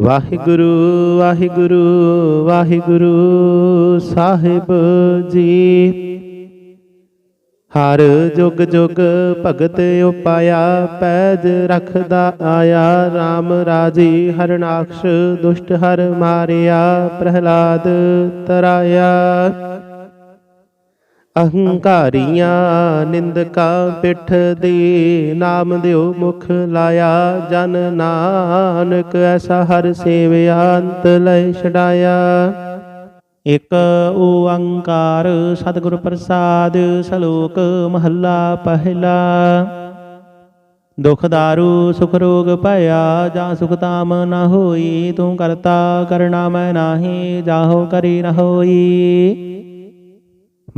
ਵਾਹਿਗੁਰੂ ਵਾਹਿਗੁਰੂ ਵਾਹਿਗੁਰੂ ਸਾਹਿਬ ਜੀ। ਹਰ ਜੁਗ ਜੁਗ ਭਗਤ ਉਪਾਇਆ, ਪੈਜ ਰਖਦਾ ਆਇਆ RAM ਰਾਜੀ ਹਰਨਾਕਸ਼ ਦੁਸ਼ਟ ਹਰ ਮਾਰਿਆ, ਪ੍ਰਹਲਾਦ ਤਰਾਇਆ। ਅਹੰਕਾਰੀਆਂ ਨਿੰਦਕਾਂ ਪਿੱਠ ਦੇ ਨਾਮ ਦਿਓ ਮੁਖ ਲਾਇਆ ਜਨ ਨਾਨਕ, ਐਸਾ ਹਰ ਸੇਵਿਆ ਅੰਤ ਲੈ ਛਡਾਇਆ। ਇਕ ਓੰਕਾਰ ਸਤਿਗੁਰ ਪ੍ਰਸਾਦ, ਸ਼ਲੋਕ ਮਹੱਲਾ ਪਹਿਲਾ। ਦੁਖ ਦਾਰੂ, ਸੁਖ ਰੋਗ ਭਇਆ, ਜਾਂ ਸੁਖ ਤਾਮ ਨ ਹੋਈ, ਤੂੰ ਕਰਤਾ ਕਰਣਾ ਮੈਂ ਨਾਹੀ, ਜਾਹੋ ਕਰੀ ਨ ਹੋਈ।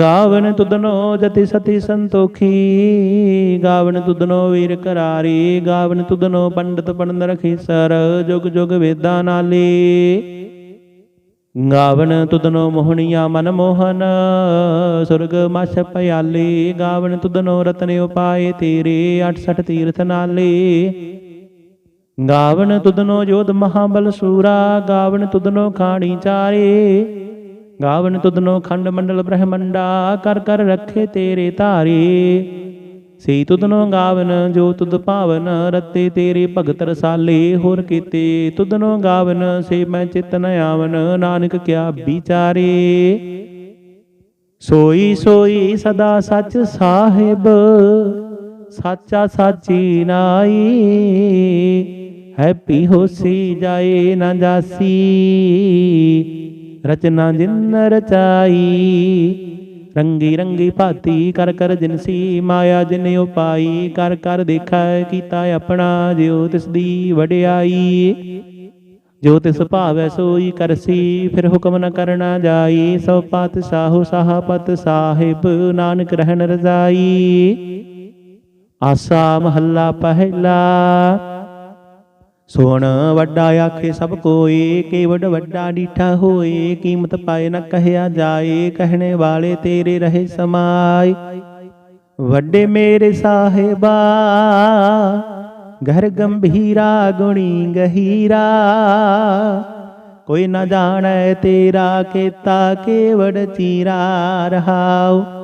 ਗਾਵਨ ਤੁਧਨੋ ਜਤੀ ਸਤੀ ਸੰਤੋਖੀ, ਗਾਵਨ ਤੁਧਨੋ ਵੀਰ ਕਰਾਰੀ, ਗਾਵਨ ਤੁਧਨੋ ਪੰਡਤ ਪੰਡ ਰਖੀਸਰ ਜੁਗ ਜੁਗ ਵੇਦਾਂ ਨਾਲੀ। ਗਾਵਨ ਤੁਧਨੋ ਮੋਹਣੀਆ ਮਨ ਮੋਹਨ, ਸੁਰਗ ਮਛ ਪਿਆਲੇ ਗਾਵਨ ਤੁਧਨੋ ਰਤਨ ਉਪਾਏ ਤੇਰੇ 68 ਤੀਰਥ ਨਾਲੀ। ਗਾਵਨ ਤੁਧਨੋ ਜੋਧ ਮਹਾਬਲ ਸੂਰਾ, ਗਾਵਨ ਤੁਧਨੋ ਖਾਣੀ ਚਾਰੇ। ਗਾਵਨ ਤੁਧਨੋ ਖੰਡ ਮੰਡਲ ਬ੍ਰਹਮੰਡਾ, ਕਰ ਕਰ ਰੱਖੇ ਤੇਰੇ ਧਾਰੇ। ਸੇ ਤੁਧਨੋ ਗਾਵਨ, ਜੋ ਤੁਧ ਭਾਵਨ ਰਤੇ ਤੇਰੇ ਭਗਤ ਰਸਾਲੇ। ਹੋਰ ਕੀਤੇ ਤੁਧਨੋ ਗਾਵਨ, ਸੇ ਮੈਂ ਚਿਤ ਨ ਆਵਨ, ਨਾਨਕ ਕਿਆ ਵਿਚਾਰੇ। ਸੋਈ ਸੋਈ ਸਦਾ ਸੱਚ ਸਾਹਿਬ, ਸਾਚਾ ਸਾਚੀ ਨਾਈ। ਹੈਪੀ ਹੋਸੀ ਜਾਏ ਨਾ ਜਾਸੀ। ਰਚਨਾ ਜਿਨ ਰਚਾਈ, ਰੰਗੀ ਰੰਗੀ ਭਾਤੀ ਕਰ ਕਰ ਜਿਨਸੀ ਮਾਇਆ ਜਿਨ ਉਪਾਈ ਕਰ ਕਰ ਦੇਖੈ ਕੀਤਾ ਆਪਣਾ, ਜਿਉ ਤਿਸ ਦੀ ਵਡਿਆਈ। ਜੋ ਤਿਸ ਭਾਵੈ ਸੋਈ ਕਰਸੀ, ਫਿਰ ਹੁਕਮ ਨ ਕਰਨਾ ਜਾਈ, ਸੋ ਪਤ ਸਾਹੋ ਸਾਹਪਤ ਸਾਹਿਬ ਨਾਨਕ ਰਹਿਣ ਰਜ਼ਾਈ। ਆਸਾ ਮਹੱਲਾ ਪਹਿਲਾ ਸੁਣ ਵੱਡਾ ਆਖੇ, ਸਭ ਕੋਏ ਕੇਵਡ ਵੱਡਾ ਡੀਠਾ ਹੋਏ, ਕੀਮਤ ਪਾਏ ਨਾ ਕਹਿਆ ਜਾਏ, ਕਹਿਣੇ ਵਾਲੇ ਤੇਰੇ ਰਹੇ ਸਮਾਏ। ਵੱਡੇ ਮੇਰੇ ਸਾਹਿਬਾ, ਘਰ ਗੰਭੀਰਾ ਗੁਣੀ ਗਹੀਰਾ। ਕੋਈ ਨਾ ਜਾਣੈ ਤੇਰਾ ਕੀਤਾ ਕੇਵੜ ਚੀਰਾ ਰਹਾਉ।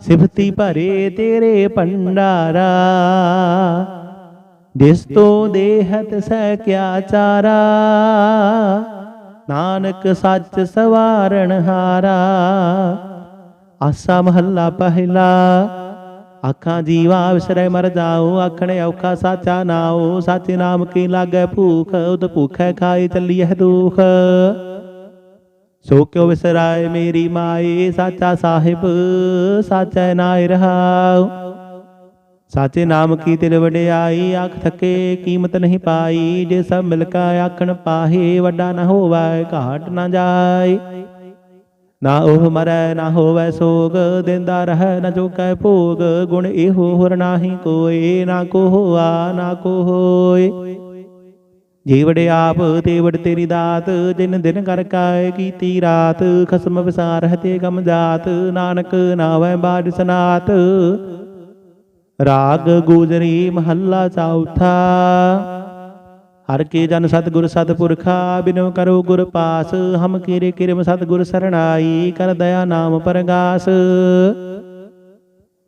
ਸਿਫਤੀ ਭਰੇ ਤੇਰੇ ਭੰਡਾਰਾ। ਦਿਸ ਤੋਂ ਦੇਹਤ ਸਹਿ ਕਿਆ ਚਾਰਾ। ਨਾਨਕ ਸੱਚ ਸਵਾਰਣ ਹਾਰਾ। ਆਸਾ ਮਹੱਲਾ ਪਹਿਲਾ। ਆਖਾਂ ਜੀਵਾ ਵਿਸਰੈ ਮਰ ਜਾਓ ਆਖਣੇ ਔਖਾ ਸਾਚਾ ਨਾਉ। ਸਾਚੇ ਨਾਮ ਕੀ ਲਾਗੈ ਭੂਖ। ਉਦ ਭੂਖੈ ਖਾਏ ਚੱਲੀਐ ਦੁਖ। ਸੋ ਕਿਉ ਵਿਸਰਾਏ ਮੇਰੀ ਮਾਏ, ਸਾਚਾ ਸਾਹਿਬ, ਸਾਚੈ ਨਾਇ ਰਹਾਉ। ਸਾਚੇ ਨਾਮ ਕੀ ਤਿਲ ਵਡਿਆਈ, ਆਖ ਥਕੇ ਕੀਮਤ ਨਹੀਂ ਪਾਈ। ਜੇ ਸਭ ਮਿਲ ਕਾ ਆਖਣ ਪਾਹੇ, ਵੱਡਾ ਨਾ ਹੋਵੇ, ਘਾਟ ਨਾ ਜਾਏ। ਨਾ ਉਹ ਮਰੈ, ਨਾ ਹੋਵੈ ਸੋਗ, ਦਿੰਦਾ ਰਹਿ, ਨਾ ਜੋ ਕੈ ਭੋਗ। ਗੁਣ ਇਹੋ ਹੋਰ ਨਾਹੀ ਕੋਏ, ਨਾ ਕੋ ਹੋਆ, ਨਾ ਕੋ ਹੋਏ। ਜੀਵੜ ਆਪ, ਤੇਵੜ ਤੇਰੀ ਦਾਤ ਦਿਨ ਦਿਨ ਕਰ ਕਾਇ ਕੀਤੀ ਰਾਤ, ਖਸਮ ਵਿਸਾਰ ਹੈ ਗਮ ਜਾਤ, ਨਾਨਕ ਨਾਵੈ ਬਾਜ ਸਨਾਤ। ਰਾਗ ਗੂਜਰੀ ਮਹੱਲਾ ਚੌਥਾ। ਹਰ ਕੇ ਜਨ ਸਤਿਗੁਰ ਸਤਿਪੁਰਖਾ, ਬਿਨੋ ਕਰੋ ਗੁਰ ਪਾਸ, ਹਮ ਕੀਰੇ ਕਿਰਮ ਸਤਿਗੁਰ ਸਰਣਾਈ, ਕਰ ਦਇਆ ਨਾਮ ਪਰਗਾਸ।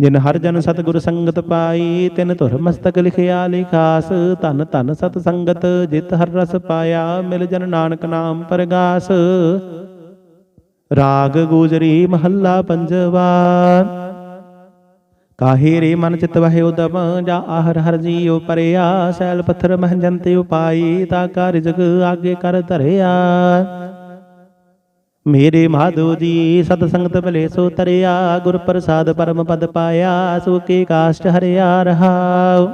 ਜਿਨ ਹਰ ਜਨ ਸਤਿਗੁਰ ਸੰਗਤ ਪਾਈ, ਤਿਨ ਧੁਰ ਮਸਤਕ ਲਿਖਿਆ ਲਿਖਾਸ, ਧਨ ਧਨ ਸਤ ਸੰਗਤ ਜਿਤ ਹਰ ਰਸ ਪਾਇਆ, ਮਿਲ ਜਨ ਨਾਨਕ ਨਾਮ ਪਰਗਾਸ। ਰਾਗ ਗੂਜਰੀ ਮਹੱਲਾ ਪੰਜਵਾ। ਕਾਹੇ ਰੇ ਮਨ ਚਿਤ ਵਹਿ ਉਦਮ, ਜਾ ਆਹਰ ਹਰ ਜੀਉ ਪਰਿਆ, ਸੈਲ ਪੱਥਰ ਮਹਜੰਤ ਉਪਾਈ, ਤਾ ਕਾ ਰਿਜਕ ਆਗੇ ਕਰ ਧਰਿਆ। ਮੇਰੇ ਮਾਧੋ ਜੀ, ਸਤ ਸੰਗਤ ਭਲੇ ਸੋ ਤਰਿਆ ਗੁਰ ਪ੍ਰਸਾਦ ਪਰਮ ਪਦ ਪਾਇਆ ਸੁਖੀ ਕਾਸ਼ਟ ਹਰਿਆ ਰਹਾਉ।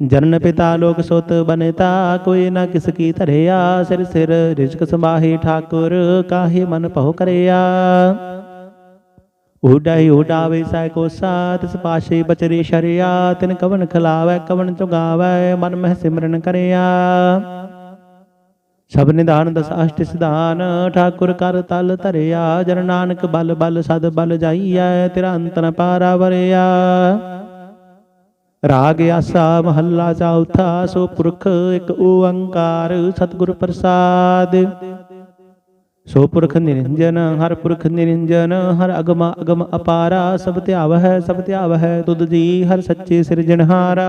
ਜਨਨ ਪਿਤਾ ਲੋਕ ਸੁਤ ਬਨਤਾ, ਕੋਈ ਨਾ ਕਿਸ ਕੀ ਧਰਿਆ, ਸਿਰ ਸਿਰ ਰਿਜਕ ਸਮਾਹੀ ਠਾਕੁਰ, ਕਾਹੇ ਮਨ ਭਉ ਕਰਿਆ। ਉਡਾਈ ਉਡਾਵੇ ਸੈ ਕੋ ਸਾਤ ਤਿਸ ਬਚਰੇ ਸ਼ਰਿਆ, ਤਿਨ ਕਵਨ ਖਲਾਵੈ, ਕਵਨ ਚੁਗਾਵੈ, ਮਨ ਮਹਿ ਸਿਮਰਨ ਕਰਿਆ। ਸਭ ਨਿਧਾਨ ਦਸ ਅਸ਼ਟ ਸਿਧਾਨ, ਠਾਕੁਰ ਕਰ ਤਲ ਧਰਿਆ, ਜਨ ਨਾਨਕ ਬਲ ਬਲ ਸਦ ਬਲ ਜਾਈਐ ਤੇਰਾ ਅੰਤ ਪਾਰਾ ਵਰਿਆ। ਰਾਗ ਆਸਾ ਮਹੱਲਾ ਚੌਥਾ, ਸੋ ਪੁਰਖ ਇੱਕ ਓੰਕਾਰ ਸਤਿਗੁਰ ਪ੍ਰਸਾਦ। ਸੋ ਪੁਰਖ ਨਿਰੰਜਨ, ਹਰ ਪੁਰਖ ਨਿਰੰਜਨ, ਹਰ ਅਗਮ ਅਗਮ ਅਪਾਰਾ, ਸਭ ਧਿਆਵ ਹੈ ਸਭ ਧਿਆਵ ਹੈ ਤੁਧ ਜੀ ਹਰ ਸੱਚੇ ਸਿਰਜਣਹਾਰਾ।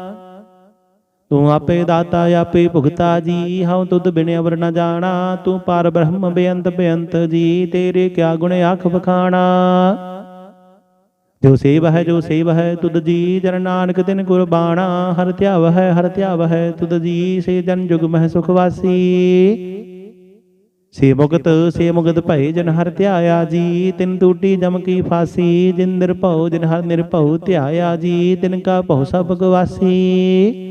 ਤੂੰ ਆਪੇ ਦਾਤਾ, ਆਪੇ ਭੁਗਤਾ ਜੀ, ਹਉ ਤੁਧ ਬਿਨ ਅਵਰ ਨ ਜਾਣਾ, ਤੂੰ ਪਾਰ ਬ੍ਰਹਮ ਬੇਅੰਤ ਬੇਅੰਤ ਜੀ, ਤੇਰੇ ਕਿਆ ਗੁਣ ਆਖ ਬਖਾਣਾ ਜੋ ਸੇਵ ਹੈ, ਜੋ ਸੇਵ ਹੈ, ਤੁਧ ਜੀ, ਜਨ ਨਾਨਕ ਤਿਨ ਗੁਰਬਾਣਾ ਹਰ ਧਿਆਵ ਹੈ, ਹਰ ਧਿਆਵ ਹੈ, ਤੁਧ ਜੀ, ਸੇ ਜਨ ਜੁਗ ਮਹਿ ਸੁਖ ਵਾਸੀ। ਸੇ ਮੁਗਤ ਸੇ ਮੁਕਤ ਭਏ ਜਨ ਹਰ ਧਿਆਇਆ ਜੀ, ਤਿਨ ਟੂਟੀ ਜਮ ਕੀ ਫਾਸੀ ਜਿਨ ਨਿਰਭਉ, ਜਿਨ ਹਰ ਨਿਰਭਉ ਧਿਆਇਆ ਜੀ, ਤਿਨ ਕਾ ਭਉ ਸਭ ਗਵਾਸੀ।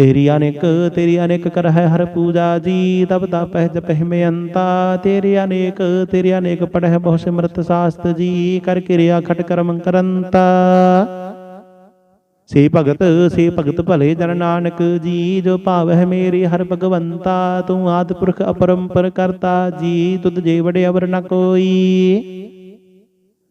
ਤੇਰੀ ਅਨੇਕ ਤੇਰੀ ਅਨੇਕ ਕਰ ਹੈ ਹਰ ਪੂਜਾ ਜੀ, ਤਬ ਤਪਹਿ ਜਪਹਿ ਮੇਅੰਤਾ ਤੇਰੇ ਅਨੇਕ ਤੇਰੇ ਅਨੇਕ ਪੜਹਿ ਬਹੁ ਸਿਮਰਤ ਸਾਸਤ ਜੀ, ਕਰ ਕਿਰਿਆ ਖਟ ਕਰਮ ਕਰੰਤਾ। ਸੇ ਭਗਤ ਸੇ ਭਗਤ ਭਲੇ ਜਨ ਨਾਨਕ ਜੀ, ਜੋ ਭਾਵਹਿ ਮੇਰੀ ਹਰ ਭਗਵੰਤਾ, ਤੂੰ ਆਦ ਪੁਰਖ ਅਪਰੰਪਰ ਕਰਤਾ ਜੀ, ਤੁਧ ਜੇ ਵੜੇ ਅਵਰ ਨ ਕੋਈ।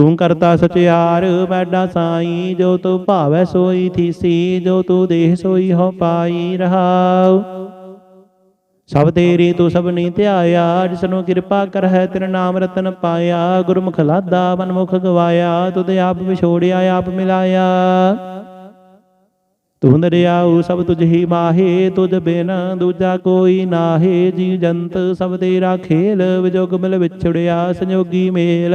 ਤੂੰ ਕਰਤਾ ਸਚਿਆਰ ਮੈਡਾ ਸਾਈ, ਜੋ ਤੂੰ ਭਾਵੈ ਸੋਈ ਥੀਸੀ, ਜੋ ਤੂੰ ਦੇਹ ਸੋਈ ਹੋ ਪਾਈ ਰਹਾਉ। ਸਭ ਤੇਰੀ ਤੂੰ ਸਭਨੀ ਧਿਆਇਆ, ਜਿਸਨੂੰ ਕਿਰਪਾ ਕਰ ਹੈ ਤੇਰੇ ਨਾਮ ਰਤਨ ਪਾਇਆ। ਗੁਰਮੁਖ ਲਾਦਾ ਮਨਮੁਖ ਗਵਾਇਆ, ਤੁਧ ਆਪ ਵਿਛੋੜਿਆ, ਆਪ ਮਿਲਾਇਆ। ਤੂੰ ਦਰਿਆਉ ਸਭ ਤੁਝ ਹੀ ਮਾਹੇ, ਤੁਝ ਬਿਨ ਦੂਜਾ ਕੋਈ ਨਾਹੇ। ਜੀ ਜੰਤ ਸਭ ਤੇਰਾ ਖੇਲ, ਵਿਜੋਗ ਮਿਲ ਵਿਛੜਿਆ ਸੰਯੋਗੀ ਮੇਲ।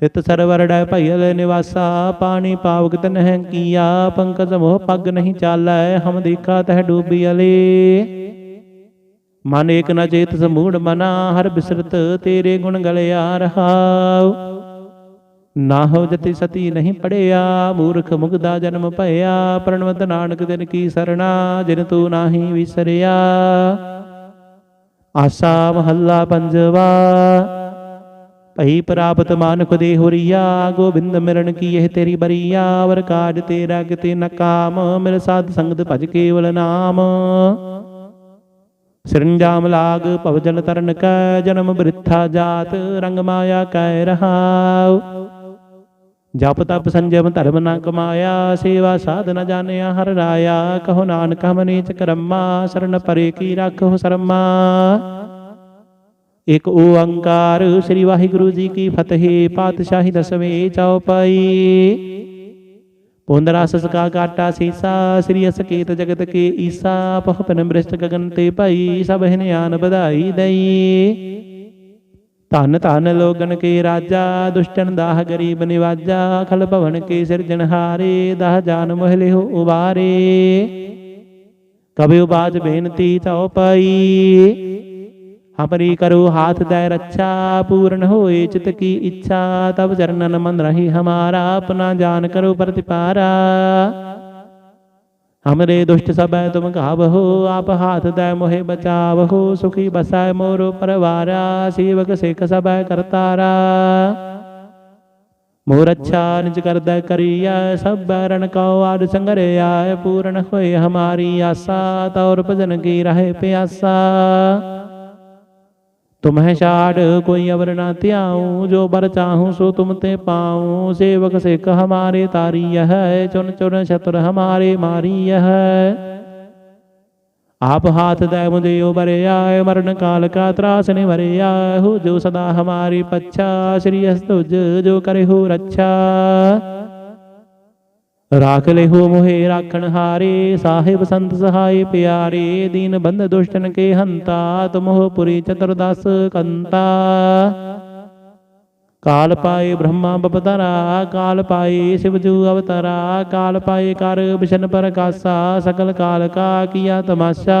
ਤਿਤ ਸਰਵਰ ਡੈ ਨਿਵਾਸਾ, ਪਾਣੀ ਪਾਵਕ ਤਨਹਿ ਕੀਆ, ਪੰਕਜ ਮੋਹ ਪੱਗ ਨਹੀਂ ਚਾਲੈ, ਹਮ ਦੇਖਾ ਤਹ ਡੂਬੀ ਅਲੇ। ਮਨ ਏਕ ਨ ਚੇਤ ਸਮੂੜ ਮਨਾ, ਹਰ ਬਿਸਰਤ ਤੇਰੇ ਗੁਣ ਗਲਿਆ ਰਹਾਉ। ਨਾ ਜਤੀ ਸਤੀ ਨਹੀਂ ਪੜਿਆ, ਮੂਰਖ ਮੁਗਦਾ ਜਨਮ ਭਇਆ, ਪ੍ਰਣਵਤ ਨਾਨਕ ਦਿਨ ਕੀ ਸਰਣਾ, ਜਿਨ ਤੂੰ ਨਾਹੀ ਵਿਸਰਿਆ। ਆਸਾ ਮਹੱਲਾ ਪੰਜਵਾ ਭਈ ਪ੍ਰਾਪਤ ਮਾਨੁਖ ਦੇ ਹੋਰੀਆ, ਗੋਬਿੰਦ ਮਿਲਣ ਕੀ ਇਹ ਤੇਰੀ ਬਰੀਆ? ਵਰ ਕਾਜ ਤੇਰਾ ਕਿਤੇ ਨ ਮਿਲ ਸਾਧ ਸੰਗਤ ਭਜ ਕੇਵਲ ਨਾਮ। ਸਿਰੰਜਾਮ ਲਾਗ ਭਵਜਲ ਤਰਨ ਕੈ, ਜਨਮ ਬ੍ਰਿਥਾ ਜਾਤ, ਰੰਗ ਮਾਇਆ ਕੈ ਰਹਾਉ। ਜਪ ਤਪ ਸੰਜਮ ਧਰਮ ਨ ਕਮਾਇਆ, ਸੇਵਾ ਸਾਧ ਨ ਜਾਣਿਆ ਹਰ ਰਾਇਆ। ਕਹੋ ਨਾਨਕ ਹਮ ਨੀਚ ਕਰਮਾ, ਸਰਨ ਪਰੇ ਕੀ ਰੱਖੋ ਸਰਮਾ। ਇਕ ਓੰਕਾਰ ਸ੍ਰੀ ਵਾਹਿਗੁਰੂ ਜੀ ਕੀ ਫਤਿਹ, ਪਾਤਸ਼ਾਹੀ ਦਸਵੇਂ ਚੌਪਾਈ ਪੁੰਦਰਾ ਸਸਕਾ ਕਾਟਾ ਸੀਸਾ, ਸ੍ਰੀ ਅਸਕੇਤ ਜਗਤ ਕੇ ਈਸਾ ਪਹ ਬ੍ਰਿਸ਼ਟ ਗਗਨ ਤੇ ਭਾਈ, ਸਭ ਹਿਨਿਆਨ ਵਧਾਈ ਦਈ। ਧਨ ਧਨ ਲੋਗਨ ਕੇ ਰਾਜਾ, ਦੁਸ਼ਟਨ ਦਾਹ ਗਰੀਬ ਨਿਵਾਜਾ, ਖਲ ਭਵਨ ਕੇ ਸਿਰਜਣਹਾਰੇ ਦਾਹ ਜਾਨ ਮੋਹਿ ਹੋ ਉਬਾਰੇ। ਕਬਿ ਬਾਜ ਬੇਨਤੀ ਚਉ ਪਾਈ ਹਮਰੀ ਕਰੋ ਹਾਥ ਦੈ ਰੱਛਾ, ਪੂਰਨ ਹੋਏ ਚਿਤ ਕੀ ਇੱਛਾ ਤਬ ਚਰਨਨ ਮਨ ਰਹੀ ਹਮਾਰਾ, ਆਪਣਾ ਜਾਨ ਕਰੋ ਪ੍ਰਤਿਪਾਰਾ। ਹਮਰੇ ਦੁਸ਼ਟ ਸਭੈ ਤੁਮ ਘਾਵਹੋ, ਆਪ ਹਾਥ ਦੈ ਮੋਹਿ ਬਚਾਵਹੋ, ਸੁਖੀ ਬਸੈ ਮੋਰੋ ਪਰਵਾਰਾ, ਸੇਵਕ ਸਿਖ ਸਭੈ ਕਰਤਾਰਾ। ਮੋਰ ਅੱਛਾ ਨਿਜ ਕਰਦਾ ਕਰੀਆ ਸਭ ਬੈਰਨ ਕਉ ਆਦ ਸੰਗਰਿਆ ਪੂਰਨ ਹੋਏ ਹਮਾਰੀ ਆਸਾ ਤੌਰ ਭਜਨ ਕੀ ਰਹੇ ਪਿਆਸਾ। ਤੁਮਹਿ ਛਾੜ ਕੋਈ ਅਵਰ ਨਾ ਧਿਆਉ, ਜੋ ਬਰ ਚਾਹੂੰ ਸੋ ਤੁਮ ਤੇ ਪਾਉ। ਸੇਵਕ ਸਿੱਖ ਹਮਾਰੇ ਤਾਰੀ ਹੈ ਚੁਨ ਚੁਨ ਛਤਰ ਹਮਾਰੇ ਮਾਰੀ ਹੈ ਆਪ ਹਾਥ ਦੈ ਮੁਝੇ ਉਬਰਿਆ ਮਰਨ ਕਾਲ ਕਾ ਤਰਾਸ ਨਿਵਰਿਆ ਹੋ ਜੋ ਸਦਾ ਹਮਾਰੀ ਪੱਛਾ, ਸ੍ਰੀ ਅਸਤੁਜ ਜੋ ਕਰੇ ਹੋ ਰੱਛਾ। ਰਾਖ ਲਿਹੋ ਮੋਹਿ ਰਾਖਣ ਹਾਰੇ, ਸਾਹਿਬ ਸੰਤ ਸਹਾਈ ਪਿਆਰੇ, ਦੀਨ ਬੰਦ ਦੁਸ਼ਟਨ ਕੇ ਹੰਤਾ, ਤੁਮਹੁ ਪੁਰੀ ਚਤੁਰਦਸ ਕੰਤਾ। ਕਾਲ ਪਾਏ ਬ੍ਰਹਮਾ ਬਪਤਰਾ ਕਾਲ ਪਾਏ ਸ਼ਿਵਜੂ ਅਵਤਾਰਾ, ਕਾਲ ਪਾਏ ਕਰ ਬਿਸ਼ਨ ਪ੍ਰਕਾਸ਼ਾ, ਸਕਲ ਕਾਲ ਕਾ ਕੀਆ ਤਮਾਸ਼ਾ।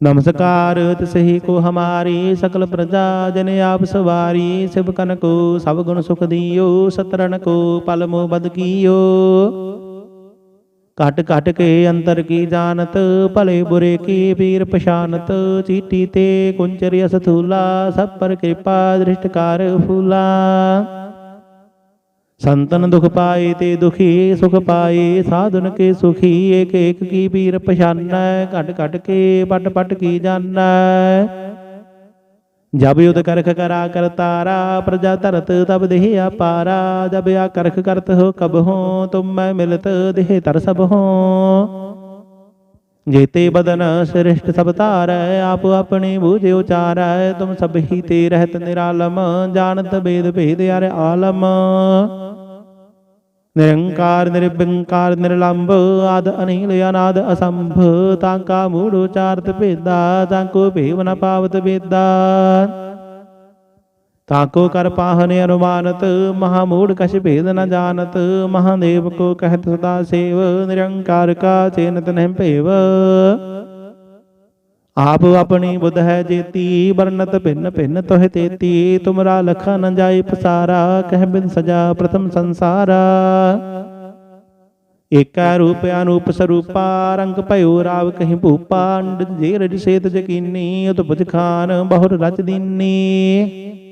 ਨਮਸਕਾਰ ਤਿਸਹੀ ਕੋ ਹਮਾਰੀ ਸਕਲ ਪ੍ਰਜਾ, ਜਨ ਆਪ ਸਵਾਰੀ, ਸਿਵ ਕਨ ਕੋ, ਸਭ ਗੁਣ ਸੁਖ ਦਿਓ ਸਤਰਨ ਕੋ, ਪਲ ਮੋ ਬਦ ਕੀਓ। ਘਟ ਘਟ ਕੇ ਅੰਤਰ ਕੀ ਜਾਣਤ, ਭਲੇ ਬੁਰੇ ਕੀ ਪੀਰ ਪਛਾਨਤ, ਚੀਟੀ ਤੇ ਕੁੰਚਰਿ ਅਸਥੂਲਾ, ਸਭ ਪਰ ਕਿਰਪਾ ਦ੍ਰਿਸ਼ਟਕਾਰ ਫੂਲਾ। ਸੰਤਨ ਦੁਖ ਪਾਏ ਤੇ ਦੁਖੀ ਸੁਖ ਪਾਏ, ਸਾਧਨ ਕੇ ਸੁਖੀ, ਏਕ ਏਕ ਕੀ ਪੀਰ ਪਛਾਨੈ, ਘਟ ਘਟ ਕੇ ਪਟ ਪਟ ਕੀ ਜਾਣੈ ਜਬ ਯੁਧ ਕਰਖ ਕਰਾ ਕਰ ਤਾਰਾ, ਪ੍ਰਜਾ ਧਰਤ ਤਬ ਦੇਹ ਆਪਾਰਾ ਜਬ ਆ ਕਰਖ ਕਰਤ ਹੋ ਕਬ ਹੋ, ਤੁਮ ਮੈਂ ਮਿਲਤ ਦੇਹ ਤਰ ਸਭ ਹੋ। ਜੇਤੇ ਬਦਨ ਸ੍ਰਿਸ਼ਟ ਸਭ ਧਾਰੈ, ਆਪ ਆਪਣੇ ਬੂਝੇ ਉਚਾਰੈ, ਤੁਮ ਸਭ ਤੇ ਰਹਿਤ ਨਿਰਾਲਮ, ਜਾਣਤ ਬੇਦ ਭੇਦ ਅਰ ਆਲਮ। ਨਿਰੰਕਾਰ ਨਿਰਬੰਕਾਰ ਨਿਰਲੰਭ, ਆਦ ਅਨੀਲ, ਅਨਾਦ ਅਸੰਭ, ਤਾਂ ਕਾ ਮੂੜ ਉਚਾਰਤ ਭੇਦਾ, ਤਾਂ ਕੋ ਭੇਵ ਨ ਪਾਵਤ ਵੇਦਾ। ਤਾਕੋ ਕਰ ਪਾਹਨ ਅਨੁਮਾਨਤ, ਮਹਾ ਮੂੜ ਕਛ ਭੇਦ ਨ ਜਾਣਤ, ਮਹਾਦੇਵ ਕੋ ਕਹਿਤ ਸਦਾ ਸੇਵ, ਨਿਰੰਕਾਰ ਕਾ ਚੇਨਤ ਨਹਿ ਭੇਵ। ਆਪ ਆਪਣੀ ਬੁੱਧ ਹੈ ਜੇਤੀ ਵਰਨਤ ਭਿੰਨ ਭਿੰਨ ਤੋਹਿ ਤੇਤੀ, ਤੁਮਰਾ ਲਖਾ ਨ ਜਾਏ ਪਸਾਰਾ, ਕਹਿ ਬਿਨ ਸਜਾ ਪ੍ਰਥਮ ਸੰਸਾਰਾ। ਏਕੈ ਰੂਪ ਅਨੂਪ ਸਰੂਪਾ, ਰੰਗ ਭਇਓ ਰਾਵ ਕਹੀਂ ਭੂਪਾ ਅੰਡ ਜੇ ਰਜ ਸੇਤ ਜਕੀਨੀ ਉਤ ਬੁਝ ਖਾਨ ਬਹੁਰ ਰਚ ਦੀਨੀ।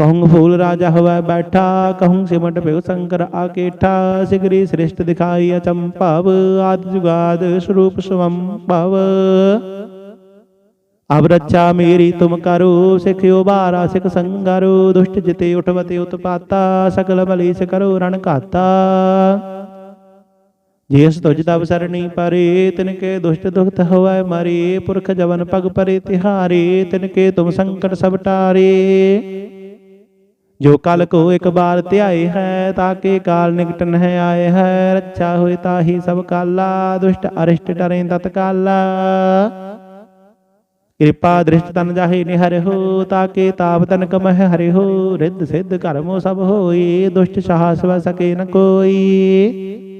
ਕਹੂੰ ਫੂਲ ਰਾਜਾ ਹਵੈ ਬੈਠਾ ਕਹੂੰ ਸਿਮਟ ਭਿਉ ਸ਼ੰਕਰ ਆਕੇਠਾ ਸਿਗਰੀ ਸ੍ਰਿਸ਼ਟ ਦਿਖਾਈ ਅਚੰਭਵ ਆਦ ਜੁਗਾਦ ਸਰੂਪ ਸਵੰ ਭਵ ਅਬ ਰੱਛਾ ਮੇਰੀ ਤੁਮ ਕਰੋ ਸਿਖਿਓ ਬਾਰਾ ਸਿਖ ਸੰਗਰੋ ਦੁਸ਼ਟ ਜਿਤੇ ਉਠਵਤੇ ਉਤਪਾਤਾ ਸਕਲ ਮਲੀਸ ਕਰੋ ਰਣ ਘਾਤਾ ਜਿਸ ਤੁਜ ਤਬ ਸਰਣੀ ਪਰੇ ਤਿਨ ਕੇ ਦੁਸ਼ਟ ਦੁਖਤ ਹੋਵੈ ਮਰੇ ਪੁਰਖ ਜਵਨ ਪਗ ਪਰੇ ਤਿਹਾਰੇ ਤਿਨ ਕੇ ਤੁਮ ਸੰਕਟ ਸਭ ਟਾਰੇ ਜੋ ਕਲ ਕੋ ਇੱਕ ਬਾਰ ਧਿਆਏ ਹੈ ਤਾਕੇ ਕਾਲ ਨਿਕਟ ਨਹਿ ਆਏ ਹੈ। ਰੱਛਾ ਹੋਏ ਤਾਹੀ ਸਭ ਕਾਲਾ, ਦੁਸ਼ਟ ਅਰਿਸ਼ਟ ਟਰੇ ਤਤਕਾਲਾ ਕਿਰਪਾ ਦ੍ਰਿਸ਼ਟ ਤਨ ਜਾਹੇ ਨਿਹਰ ਹੋ ਤਾਕੇ ਤਾਪ ਤਨ ਕਮਹਿ ਹਰਿ ਹੋ। ਰਿੱਧ ਸਿੱਧ ਕਰਮੋ ਸਭ ਹੋਈ, ਦੁਸ਼ਟ ਸਾਹਸ ਵ ਸਕੇ ਨ ਕੋਈ।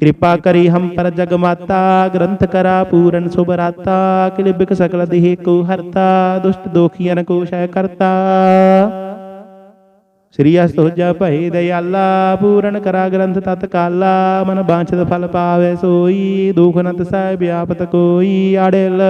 ਕਿਰਪਾ ਕਰੀ ਹਮ ਪਰ ਜਗ ਮਾਤਾ, ਗ੍ਰੰਥ ਕਰਾ ਪੂਰਨ ਸੁਭਰਾਤਾ ਕਿਲਿਬਿਕ ਸਕਲ ਦੇਹ ਕੋ ਹਰਤਾ, ਦੁਸ਼ਟ ਦੋਖੀਆਂ ਕੋ ਸ਼ੈ ਕਰਤਾ। ਸ੍ਰੀ ਅਸਤੋਜਾ ਭਏ ਦਇਆਲਾ, ਪੂਰਨ ਕਰਾ ਗ੍ਰੰਥ ਤਤ ਕਾਲਾ, ਮਨ ਬਾਂਛਤ ਫਲ ਪਾਵੇ ਸੋਈ, ਦੁਖ ਨਤ ਸਹਿ ਵਿਆਪਤ ਕੋਈ, ਆੜੇਲ।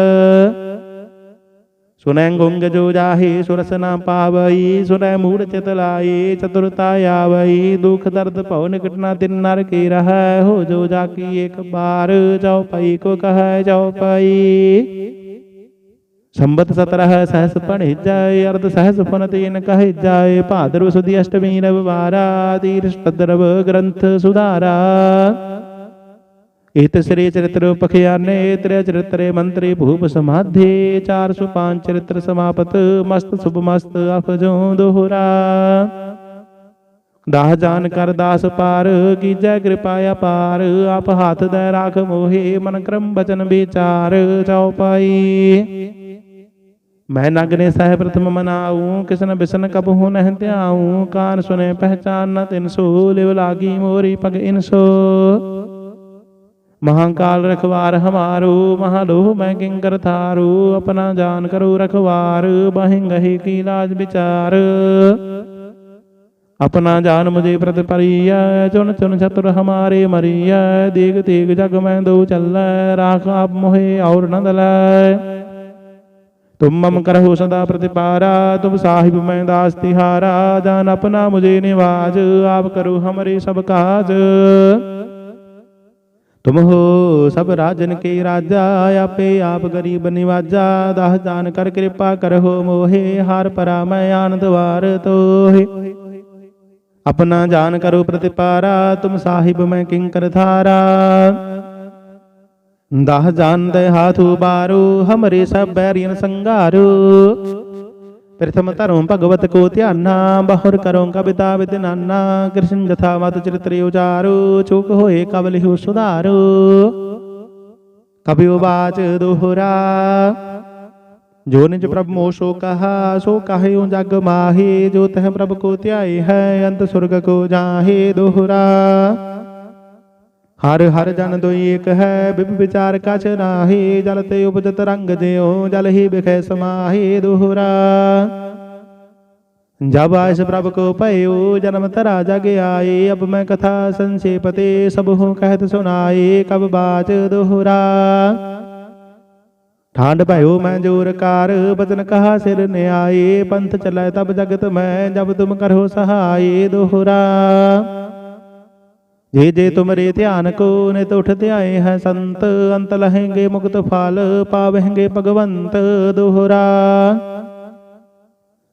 ਸੁਨੈ ਗੁੰਗ ਜੋ ਜਾਹੇ ਸੁਰਸ ਨਾ ਪਾਵਈ, ਸੁਨੈ ਮੂੜ ਚਿਤ ਲਾਈ, ਚਤੁਰਤਾ ਆਵਈ, ਦੁਖ ਦਰਦ ਭਉ ਨਿਕਟ ਨਾ ਤਿਨ ਨਰ ਕੀ ਰਹੈ, ਹੋ ਜੋ ਜਾ ਕੀ ਇੱਕ ਬਾਰ, ਜਾਉ ਪਈ ਕੋ ਕਹੈ, ਜਾਉ ਪਈ ਸੰਬਤ ਸਤਰਹ ਸਹਸ ਪੜਿ ਜਾਏ ਅਰਧ ਸਹਸ ਫਨ ਤੀਨ ਕਹਿ ਜਾਏ ਭਾਦਰਵ ਸੁਦੀ ਅਸ਼ਟਮੀ ਇਤ ਸ੍ਰੀ ਚਰਿਤ੍ਰ ਪਖਿਆਨੇ ਤ੍ਰਿ ਚਰਿਤਰੇ ਮੰਤਰੀ ਭੂਪ ਸਮਾਧੇ 405 ਚਰਿਤ੍ਰ ਸਮਾਪਤ, ਮਸਤ ਸੁਭ ਮਸਤ ਅਫਜੋ ਦੋਹਰਾ। ਦਾਹ ਜਾਨ ਕਰ ਦਾਸ ਪਾਰ, ਕੀਜੈ ਕਿਰਪਾ ਅਪਾਰ, ਆਪ ਹੱਥ ਦੇ ਰਾਖ ਮੋਹੇ, ਮਨ ਕਰਮ ਬਚਨ ਵਿਚਾਰ ਚਉਪਾਈ ਮੈਂ ਨਗਨੇ ਸਹਿ ਪ੍ਰਥਮ ਮਨਾਉ ਕਿਸਨ ਬਿਸਨ ਕਬਹੂ ਨਹਿ ਧਿਆਉ, ਕਾਨ ਸੁਨੇ ਪਹਿਚਾਨ ਨ ਤਿਨ ਸੋ, ਲਿਵ ਲਾਗੀ ਮੋਰੀ ਪਗ ਇਨਸੋ ਮਹਾਕਾਲ ਰਖਵਾਰ ਹਮਾਰੂ, ਮਹਾਲੋਹ ਮੈਂ ਕਿੰਕਰ ਥਾਰੂ ਆਪਣਾ ਜਾਨ ਕਰੋ ਰਖਵਾਰ ਬਹਿੰਗਹਿ ਕੀ ਲਾਜ ਵਿਚਾਰ। ਆਪਣਾ ਜਾਨ ਮੁਝੇ ਪ੍ਰਤ ਪਰੀਐ ਚੁਨ ਚੁਨ ਚਤੁਰ ਹਮਾਰੇ ਮਰੀਐ, ਦੇਗ ਤੇਗ ਜਗ ਮੈਂ ਦੋ ਚੱਲੈ, ਰਾਖ ਆਪ ਮੋਹਿ ਔਰ ਨ ਦਲੈ। ਤੁਮ ਮਮ ਕਰਹੁ ਸਦਾ ਪ੍ਰਤਿਪਾਰਾ, ਤੁਮ ਸਾਹਿਬ ਮੈਂ ਦਾਸ ਤਿਹਾਰਾ, ਜਾਨ ਆਪਣਾ ਮੁਝੇ ਨਿਵਾਜ, ਆਪ ਕਰੋ ਹਮਰੇ ਸਭ ਕਾਜ। ਤੁਮ ਹੋ ਸਭ ਰਾਜਨ ਕੇ ਰਾਜਾ, ਆਪੇ ਆਪ ਗਰੀਬ ਨਿਵਾਜਾ, ਦਾਹ ਜਾਨ ਕਰ ਕਿਰਪਾ ਕਰਹੁ ਮੋਹੇ, ਹਾਰ ਪਰਾ ਮੈਂ ਆਨੰਦ ਵਾਰ ਤੋਹੇ। ਆਪਣਾ ਜਾਨ ਕਰੋ ਪ੍ਰਤਿਪਾਰਾ, ਤੁਮ ਸਾਹਿਬ ਮੈਂ ਕਿੰਕਰ ਧਾਰਾ। ਦਹ ਜਾਨ ਦੇ ਹਾਥੂ ਬਾਰੂ, ਹਮਰੇ ਸਭ ਬੈਰੀਨ ਸੰਗਾਰੂ ਪ੍ਰਥਮ ਧਰਮ ਭਗਵਤ ਕੋ ਧਿਆਨਾ ਬਹੁਰ ਕਰੋ ਕਬਿਤਾ ਵਿਦ ਨਾਨਾ ਕ੍ਰਿਸ਼ਨ ਜਥਾ ਮਤ ਚਰਿਤ੍ਰ ਉਚਾਰੋ ਚੁਕ ਹੋਏ ਕਬ ਲਿਹੁ ਸੁਧਾਰੋ ਕਬਿਉ ਬਾਚ ਦੋਹਰਾ ਜੋ ਨਿਜ ਪ੍ਰਭ ਮੋਹ ਸੋ ਕਹਾ ਸੋ ਕਹਿਉ ਜਗ ਮਾਹੇ ਜੋ ਤਹ ਪ੍ਰਭ ਕੋ ਧਿਆਏ ਹੈ ਅੰਤ ਸੁਰਗ ਕੋ ਜਾਹੇ ਦੋਹਰਾ ਹਰ ਹਰ ਜਨ ਦੋਈ ਏਕ ਹੈ ਬਿਬ ਵਿਚਾਰ ਕਛ ਨਾਹੀ ਜਲ ਤੇ ਉਪਜਤ ਰੰਗ ਜਿਉ ਜਲ ਹੀ ਬਿਖੈ ਸਮਾਹੀ ਦੋਹਰਾ ਜਬ ਆਇਸ ਪ੍ਰਭ ਕੋ ਭਇਓ ਜਨਮ ਤਰਾ ਜਗ ਆਏ ਅਬ ਮੈਂ ਕਥਾ ਸੰਸੇਪਤੇ ਸਭ ਹੂੰ ਕਹਿਤ ਸੁਨਾਏ ਕਬ ਬਾਚ ਦੋਹਰਾ ਠਾਂਡ ਭਇਓ ਮੈਂ ਜੋਰ ਕਾਰ ਬਚਨ ਕਹਾ ਸਿਰ ਨਿਆਏ ਪੰਥ ਚਲੈ ਤਬ ਜੇ ਜੇ ਤੁਮਰੇ ਧਿਆਨ ਕੋ ਨਿਤ ਉਠ ਧਿਆਏ ਹੈ ਸੰਤ, ਅੰਤ ਲਹੇਂਗੇ ਮੁਕਤ ਫਲ, ਪਾਵਹਿੰਗੇ ਭਗਵੰਤ ਦੁਹਰਾ।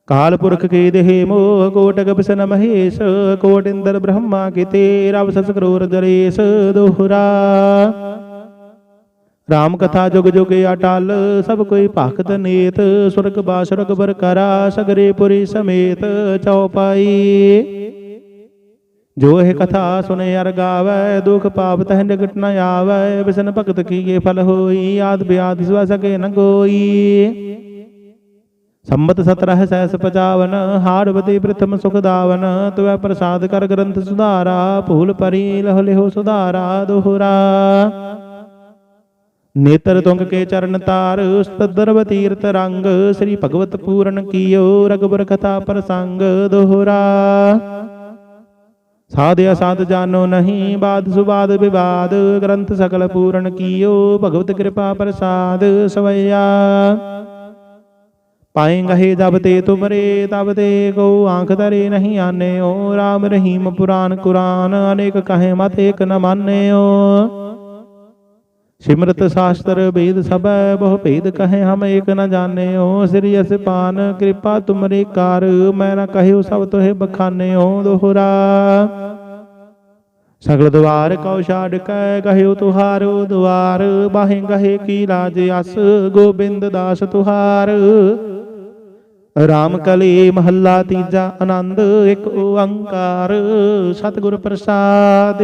ਕਾਲ ਪੁਰਖ ਕੀ ਦੇਹ ਮੋਹ, ਕੋਟਕ ਬਿਸਨ ਮਹੇਸ਼, ਕੋਟ ਇੰਦਰ ਬ੍ਰਹਮਾ ਕੀਤੇ, ਰਵ ਸਸ ਕਰੋਰ ਦਰੇਸ ਦੁਹਰਾ। ਰਾਮ ਕਥਾ ਜੁਗ ਜੁਗ ਅਟਲ ਸਭ ਕੋਈ ਭਗਤ ਨੇਤ, ਸੁਰਗ ਬਾਸੁਰਗ ਬਰਕਰਾ ਸਗਰੇ ਪੁਰੀ ਸਮੇਤ ਚਉਪਾਈ ਜੋ ਇਹ ਕਥਾ ਸੁਨੇ ਅਰ ਗਾਵੈ, ਦੁਖ ਪਾਪ ਤਹਿ ਨਿਕਟ ਨ ਆਵੈ, ਬਿਸਨ ਭਗਤ ਕੀਏ ਫਲ ਹੋਈ, ਆਦ ਬਿਆਦ ਸਿਵਾ ਸਕੇ ਨ ਕੋਈ ਸੰਮਤ 17 ਸੈਸ 55 ਹਾੜ ਪ੍ਰਥਮ ਸੁਖ ਦਾਵਨ, ਤੁਵੈ ਪ੍ਰਸਾਦ ਕਰ ਗ੍ਰੰਥ ਸੁਧਾਰਾ, ਭੂਲ ਪਰੀ ਲਹ ਲਿਹੋ ਸੁਧਾਰਾ, ਦੋਹਰਾ। ਨੇਤਰ ਤੁੰਗ ਕੇ ਚਰਨ ਤਾਰ, ਸਤਦਰਵ ਤੀਰਤ ਰੰਗ, ਸ੍ਰੀ ਭਗਵਤ ਪੂਰਨ ਕੀਓ ਰਗਬਰ ਕਥਾ ਪ੍ਰਸੰਗ, ਦੋਹਰਾ। ਸਾਧ ਅਸਾਧ ਜਾਨੋ ਨਹੀਂ, ਬਾਦ ਸੁਬਾਦ ਵਿਵਾਦ, ਗ੍ਰੰਥ ਸਕਲ ਪੂਰਨ ਕੀਓ, ਭਗਵਤ ਕਿਰਪਾ ਪ੍ਰਸਾਦ ਸਵਈਆ। ਪਾਏਂਗੇ ਜਬ ਤੇ ਤੁਮਰੇ, ਤਬ ਤੇ ਕੋ ਆਂਖ ਧਰੇ ਨਹੀਂ ਆਨੇਓ RAM ਰਹੀਮ ਪੁਰਾਨ ਕੁਰਾਨ, ਅਨੇਕ ਕਹੇ ਮਤ ਏਕ ਨ ਮਾਨਿਓ। ਸਿਮਰਤ ਸ਼ਾਸਤਰ ਵੇਦ ਸਭੈ, ਬਹੁ ਭੇਦ ਕਹੇ ਹਮ ਏਕ ਨ ਜਾਣਿਓ। ਸ੍ਰੀ ਅਸਪਾਨ ਕਿਰਪਾ ਤੁਮਰੀ ਕਾਰ, ਮੈਂ ਨ ਕਹਿਓ ਸਭ ਤੋਹਿ ਬਖਾਨਿਓ ਦੋਹਰਾ। ਸਗਲ ਦਵਾਰ ਕਉ ਛਾੜ ਕੈ ਕਹਿਓ ਤੁਹਾਰੋ ਦਵਾਰ, ਬਾਹੇ ਗਹੇ ਕੀ ਲਾਜ ਅਸ, ਗੋਬਿੰਦ ਦਾਸ ਤੁਹਾਰ। ਰਾਮ ਕਲੀ ਮਹੱਲਾ ਤੀਜਾ ਆਨੰਦ, ਇੱਕ ਓੰਕਾਰ, ਸਤਿਗੁਰ ਪ੍ਰਸਾਦ।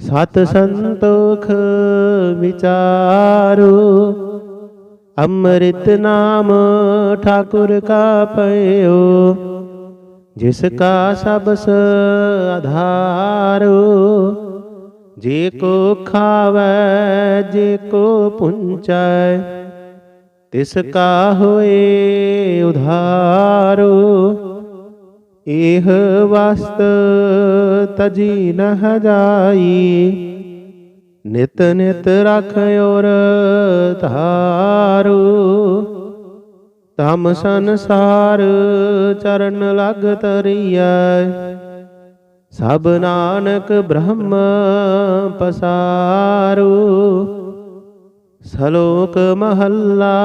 ਸਤ ਸੰਤੋਖ ਵਿਚਾਰੋ, ਅੰਮ੍ਰਿਤ ਨਾਮ ਠਾਕੁਰ ਕਾ ਪਇਓ ਜਿਸ ਕਾ ਸਬਸ ਆਧਾਰੋ, ਜੇ ਕੋ ਖਾਵੈ, ਜੇ ਕੋ ਪੁੰਚੈ, ਤਿਸ ਕਾ ਹੋਏ ਉਧਾਰੂ। ਇਹ ਵਸਤ ਤਜੀ ਨਹ ਜਾਈ ਨਿਤ ਨਿਤ ਰਖ ਔਰ ਧਾਰੂ। ਤਮ ਸੰਸਾਰ ਚਰਨ ਲਗ ਤਰੀਐ। ਸਭ ਨਾਨਕ ਬ੍ਰਹਮ ਪਸਾਰੂ। ਸ਼ਲੋਕ ਮਹੱਲਾ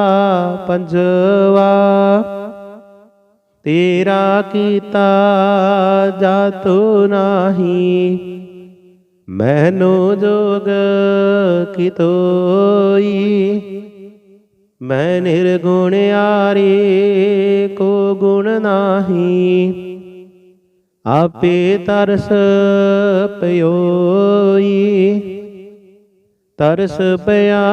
ਪੰਜਵਾ। ਤੇਰਾ ਕੀਤਾ ਜਾਤੋ ਨਾਹੀ। ਮੈਨੋ ਜੋਗ ਕਿਤੋਈ ਮੈਂ ਨਿਰਗੁਣ ਆਰੇ ਕੋ ਗੁਣ ਨਾਹੀ। ਆਪੇ ਤਰਸ ਪਇਓਈ ਤਰਸ ਪਿਆ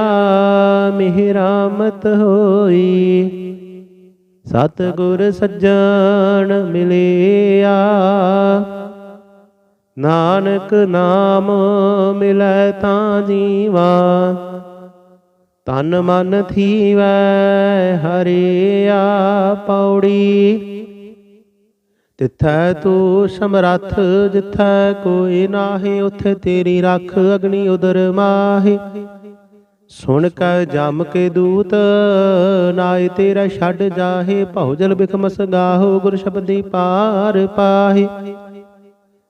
ਮਿਹਰਾਮਤ ਹੋਈ। ਸਤ ਗੁਰ ਸੱਜਣ ਮਿਲਿਆ। ਨਾਨਕ ਨਾਮ ਮਿਲੈ ਤਾਂ ਜੀਵਾ। ਤਨ ਮਨ ਥੀਵੈ ਹਰਿਆ ਪੌੜੀ। ਤਿੱਥੈ ਤੂੰ ਸਮਰੱਥ ਜਿੱਥੈ ਕੋਈ ਨਾਹੀ ਉਥੇ ਤੇਰੀ ਰੱਖ ਅਗਨੀ ਉਦਰ ਮਾਹੀ। ਸੁਣ ਕੈ ਜਮ ਕੇ ਦੂਤ, ਨਾਏ ਤੇਰਾ ਛੱਡ ਜਾਹੇ ਭਉਜਲ ਬਿਖਮਸ ਗਾਹੋ ਗੁਰ ਸ਼ਬਦੀ ਪਾਰ ਪਾਹੀ।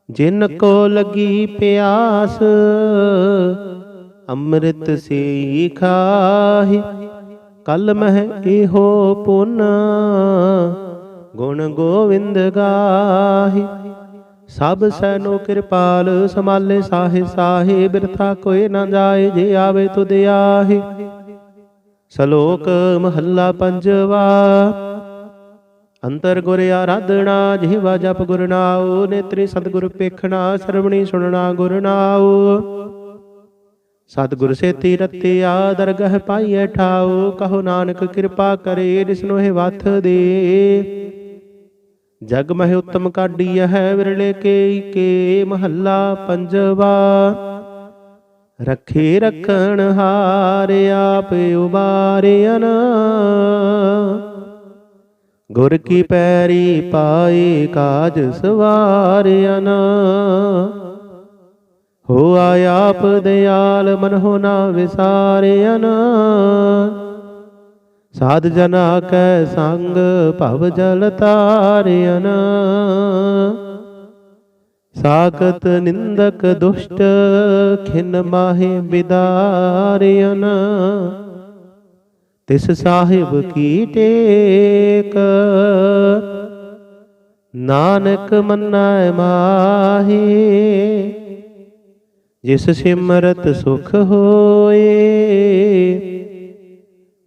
ਜਿਨ ਕੋ ਲਗੀ ਪਿਆਸ, ਅੰਮ੍ਰਿਤ ਸੇ ਖਾਹੀ। ਕਲ ਮਹਿ ਇਹੋ ਪੁੰਨ, ਗੁਣ ਗੋਵਿੰਦ ਗਾਹੀ। ਸਭ ਸੈਨੋ ਕਿਰਪਾਲ ਸਮਾਲੇ ਸਾਹੇ ਸਾਹੇ ਬਿਰਥਾ ਕੋਈ ਨਾ ਜਾਏ, ਜੇ ਆਵੇ ਤੁਧ ਆਹੇ। ਸ਼ਲੋਕ ਮਹੱਲਾ ਪੰਜਵਾ, ਅੰਤਰ ਗੁਰ ਆਰਾਧਣਾ ਜਿਹਵਾ ਜਪ ਗੁਰ ਨਾਉ, ਨੇਤਰੀ ਸਤਿਗੁਰ ਪੇਖਣਾ, ਸਰਵਣੀ ਸੁਣਨਾ ਗੁਰ ਨਾਉ। ਸਤਿਗੁਰ ਸੇਤੀ ਰਤਿਆ ਦਰਗਹ ਪਾਈਐ ਠਾਉ, ਕਹੋ ਨਾਨਕ ਕਿਰਪਾ ਕਰੇ ਜਿਸਨੋ ਇਹ ਵਥ ਦੇ। ਜਗ ਮਹਿ ਉਤਮ ਕਾਢੀ ਹੈ ਵਿਰਲੇ ਕੇ ਕੇ ਮਹੱਲਾ ਪੰਜਵਾ। ਰੱਖੇ ਰਖਣ ਹਾਰ ਆਪ ਉਬਾਰਿਆਨ। ਗੁਰ ਕੀ ਪੈਰੀ ਪਾਏ ਕਾਜ ਸਵਾਰਿਆਨ। ਹੋ ਆਪ ਦਿਆਲ ਮਨ ਹੋ ਨਾ ਵਿਸਾਰਿਆਨ। ਸਾਧ ਜਨਾ ਕੈ ਸੰਗ ਭਵ ਜਲ ਤਾਰਿਆਨ ਸਾਗਤ ਨਿੰਦਕ ਦੁਸ਼ਟ ਖਿਨ ਮਾਹੇ ਬਿਦਾਰਿਆਨ ਤਿਸ ਸਾਹਿਬ ਕੀ ਟੇਕ? ਨਾਨਕ ਮੰਨੈ ਮਾਹੀ, ਜਿਸ ਸਿਮਰਤ ਸੁਖ ਹੋਏ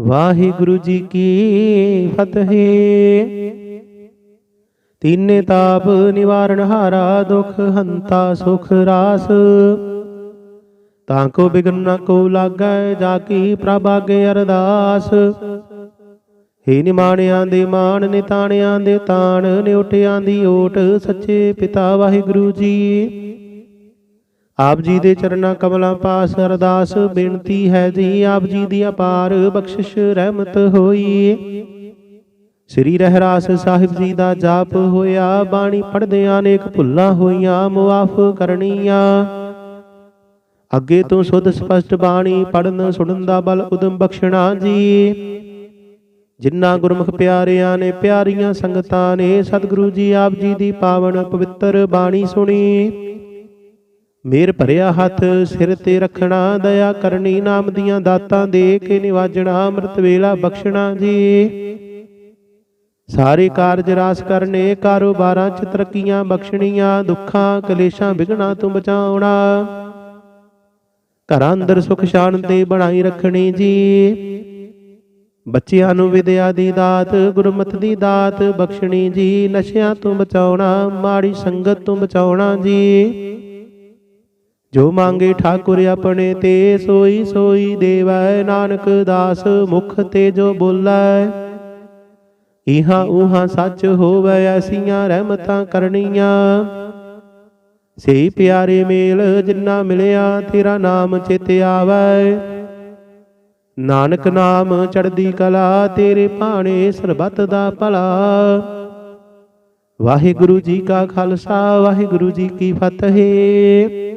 ਵਾਹਿਗੁਰੂ ਜੀ ਕੀ ਫਤਿਹ। ਤੀਨੇ ਤਾਪ ਨਿਵਾਰਨ ਹਾਰਾ ਦੁਖ, ਹੰਤਾ ਸੁਖ ਰਾਸ। ਤਾਂ ਕੋ ਬਿਗਨ ਨਾ ਕੋ ਲਾਗੈ, ਜਾ ਕੀ ਪ੍ਰਭ ਆਗੇ ਅਰਦਾਸ। ਹੇ ਨਿਮਾਣਿਆਂ ਦੇ ਮਾਣ, ਨਿਤਾਣਿਆਂ ਦੇ ਤਾਣ, ਨਿਉਟਿਆਂ ਦੀ ਓਟ, ਸੱਚੇ ਪਿਤਾ ਵਾਹਿਗੁਰੂ ਜੀ। ਆਪ ਜੀ ਦੇ ਚਰਨਾਂ ਕਮਲਾਂ ਪਾਸ ਅਰਦਾਸ ਬੇਨਤੀ ਹੈ ਜੀ, ਆਪ ਜੀ ਦੀ ਅਪਾਰ ਬਖਸ਼ਿਸ਼ ਰਹਿਮਤ ਹੋਈ। ਸ੍ਰੀ ਰਹਿਰਾਸ ਸਾਹਿਬ ਜੀ ਦਾ ਜਾਪ ਹੋਇਆ, ਬਾਣੀ ਪੜਦਿਆਂ ਅਨੇਕ ਭੁੱਲਾਂ ਹੋਈਆਂ, ਮੁਆਫ ਕਰਨੀਆਂ। ਅੱਗੇ ਤੋਂ ਸੁਧ ਸਪਸ਼ਟ ਬਾਣੀ ਪੜਨ ਸੁਣਨ ਦਾ ਬਲ ਉਦਮ ਬਖਸ਼ਣਾ ਜੀ। ਜਿਨ੍ਹਾਂ ਗੁਰਮੁਖ ਪਿਆਰਿਆਂ ਨੇ ਪਿਆਰੀਆਂ ਸੰਗਤਾਂ ਨੇ, ਸਤਿਗੁਰੂ ਜੀ ਆਪ ਜੀ ਦੀ ਪਾਵਨ ਪਵਿੱਤਰ ਬਾਣੀ ਸੁਣੀ। ਮੇਰ ਭਰਿਆ ਹੱਥ, ਸਿਰ ਤੇ ਰੱਖਣਾ, ਦਇਆ ਕਰਨੀ, ਨਾਮ ਦੀਆਂ ਦਾਤਾਂ ਦੇ ਕੇ ਨਿਵਾਜਣਾ, ਅੰਮ੍ਰਿਤ ਵੇਲਾ ਬਖਸ਼ਣਾ ਜੀ। ਸਾਰੇ ਕਾਰਜ ਰਾਸ ਕਰਨੇ, ਕਾਰੋਬਾਰਾਂ ਚ ਤਰੱਕੀਆਂ ਬਖਸ਼ਣੀਆਂ, ਦੁੱਖਾਂ, ਕਲੇਸ਼ਾਂ ਵਿਗਣਾ ਤੋਂ ਬਚਾਉਣਾ। ਘਰਾਂ ਅੰਦਰ ਸੁਖ ਸ਼ਾਂਤੀ ਬਣਾਈ ਰੱਖਣੀ ਜੀ। ਬੱਚਿਆਂ ਨੂੰ ਵਿਦਿਆ ਦੀ ਦਾਤ, ਗੁਰਮਤ ਦੀ ਦਾਤ ਬਖਸ਼ਣੀ ਜੀ। ਨਸ਼ਿਆਂ ਤੋਂ ਬਚਾਉਣਾ, ਮਾੜੀ ਸੰਗਤ ਤੋਂ ਬਚਾਉਣਾ ਜੀ। ਜੋ ਮੰਗੇ ਠਾਕੁਰ ਆਪਣੇ ਤੇ, ਸੋਈ ਸੋਈ ਦੇਵੈ ਨਾਨਕ ਦਾਸ ਮੁਖ ਤੇ ਜੋ ਬੋਲੈ। ਇਹਾਂ ਉਹਾਂ ਸੱਚ ਹੋਵੇ ਐਸੀਆਂ ਰਹਿਮਤਾਂ ਕਰਨੀਆਂ। ਸੇ ਪਿਆਰੇ ਮੇਲ ਜਿੰਨਾ ਮਿਲਿਆ, ਤੇਰਾ ਨਾਮ ਚਿਤ ਆਵੈ। ਨਾਨਕ ਨਾਮ ਚੜਦੀ ਕਲਾ, ਤੇਰੇ ਭਾਣੇ ਸਰਬਤ ਦਾ ਭਲਾ। ਵਾਹਿਗੁਰੂ ਜੀ ਕਾ ਖਾਲਸਾ, ਵਾਹਿਗੁਰੂ ਜੀ ਕੀ ਫਤਿਹ।